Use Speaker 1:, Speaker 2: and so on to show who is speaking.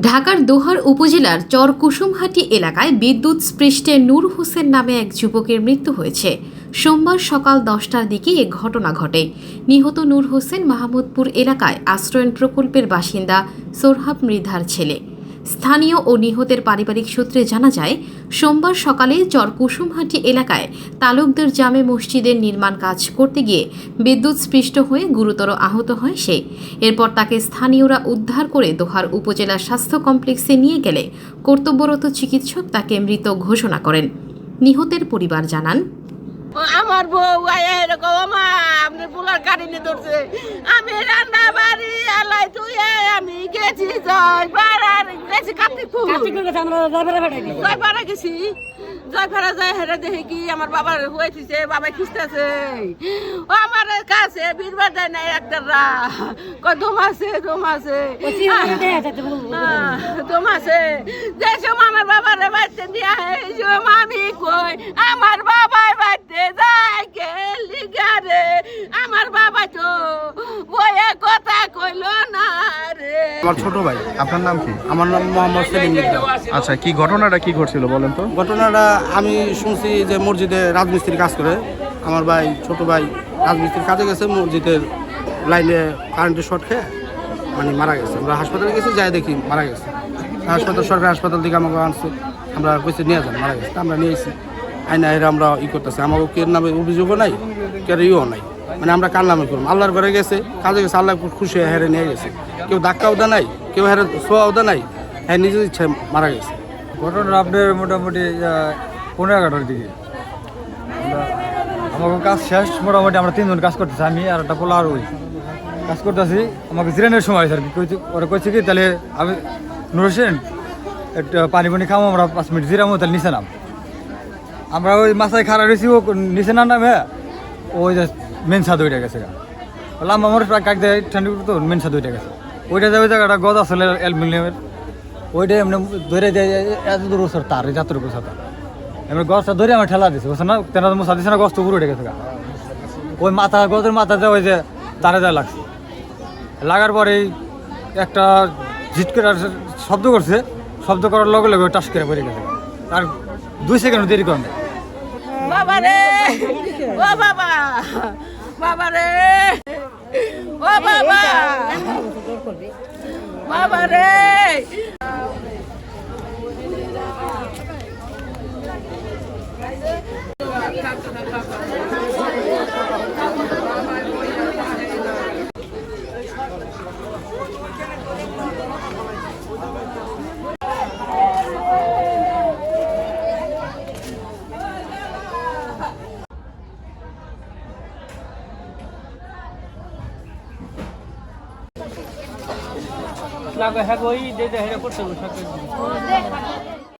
Speaker 1: ঢাকার দোহার উপজেলার চর কুসুমহাটি এলাকায় বিদ্যুৎ স্পৃষ্টে নূর হোসেন নামে এক যুবকের মৃত্যু হয়েছে। সোমবার সকাল দশটার দিকে এ ঘটনা ঘটে। নিহত নূর হোসেন মাহমুদপুর এলাকায় আশ্রয়ণ প্রকল্পের বাসিন্দা সোরহাব মৃধার ছেলে। স্থানীয় ও নিহতের পারিবারিক সূত্রে জানা যায়, সোমবার সকালে চর কুসুমহাটি এলাকায় তালুকদের জামে মসজিদের নির্মাণ কাজ করতে গিয়ে বিদ্যুৎ স্পৃষ্ট হয়ে গুরুতর আহত হয় সে। এরপর তাকে স্থানীয়রা উদ্ধার করে দোহার উপজেলা স্বাস্থ্য কমপ্লেক্সে নিয়ে গেলে কর্তব্যরত চিকিৎসক তাকে মৃত ঘোষণা করেন। নিহতের পরিবার জানান
Speaker 2: আমার বউ এরকম গাড়ি নিয়ে ধরছে। আমি রান্না বাড়ি আলাই তুই আমি গেছি গেছি কার্তিকপুর জয় পাড়া গেছি। জয় পাড়া যায় হেরে দেখে কি আমার বাবার হয়েছে বাবা খিস্তাছে ও আমার কাছে বীরবার দেয় নাই ডাক্তাররা কয় দম আছে দম আছে। দম আছে। যে সময় আমার বাবার বাড়িতে দিয়া এই সময় আমি কই আমার বাবাই বাড়িতে যায় গেলি গারে আমার বাবা তো বইয়ে কথা কইলো না রে
Speaker 3: আমার ছোট ভাই। আপনার নাম কি?
Speaker 4: আমার নাম মোহাম্মদ সেলিম
Speaker 3: আচ্ছা কি ঘটনাটা কি ঘটছিল বলেন তো?
Speaker 4: ঘটনাটা আমি শুনছি যে মসজিদে রাজমিস্ত্রি কাজ করে। আমার ভাই ছোট ভাই রাজমিস্ত্রির কাজে গেছে মসজিদের লাইনে কারেন্টের শর্ট খেয়ে মানে মারা গেছে। আমরা হাসপাতালে গেছি যাই দেখি মারা গেছে। হাসপাতাল সরকারি হাসপাতাল থেকে আমাকে আনছে। আমরা কইছে নিয়ে যান মারা গেছে। আমরা নিয়েছি আইনা এরা আমরা ই করতেছি। আমাকে কে নামে অভিযোগও নাই কেউ ইও নাই। মানে আমরা কার নামে করব আল্লাহর ঘরে গেছে, কাজে গেছে, আল্লাহ খুশি হয়ে হেরে নিয়ে গেছে। কেউ ধাক্কাও দেয় নাই, কেউ হেরে ছোঁয়াও দেয় নাই হ্যাঁ নিজের ইচ্ছায় মারা গেছে।
Speaker 5: ঘটনা আপনার মোটামুটি পনেরো এগারোটার দিকে। আমাকে কাজ শেষ, মোটামুটি আমরা তিনজন কাজ করতেছি, আমি আর একটা পোলা আর ওই। কাজ করতেছি, আমাকে জিরানের সময় স্যার। ওরা কইছে কি, তাহলে আমি নুর হোসেন, একটা পানি পানি খাব আমরা পাঁচ মিনিট জিরামো, তাহলে নিচে নাম। আমরা ওই মাথায় খারাপ রয়েছি, ও নিচে না নামে ওই মেন ছাদ ওইটা গেছে গা। বললাম আমার কাক দেয় ঠান্ডি তো মেন ছাদ ওইটা গেছে ওইটা যাবে জায়গাটা গজ আসলে অ্যালুমিনিয়ামের ওইটা এমনি ধরে দেয় এত দূর ওসর তার এই যাত্রা গোছা তার এমনি গছটা ধরে আমার ঠেলা দিছে বুঝছে না? তেনা মশা দিছে না গছ তো উপরে উঠে গেছে গা। ওই মাথা গজের মাথাতে ওই যে তারে যা লাগছে। লাগার পরে একটা ঝিট করে আর শব্দ করছে। শব্দ করার লগে লগে টাস করে পড়ে গেছে। আর দুই সেকেন্ড দেরি করে না।
Speaker 2: বাবা রে! ও বাবা! বাবা রে ও বাবা। বাবা রে
Speaker 6: লাগা হ্যাঁ ওই যে হেরে করতে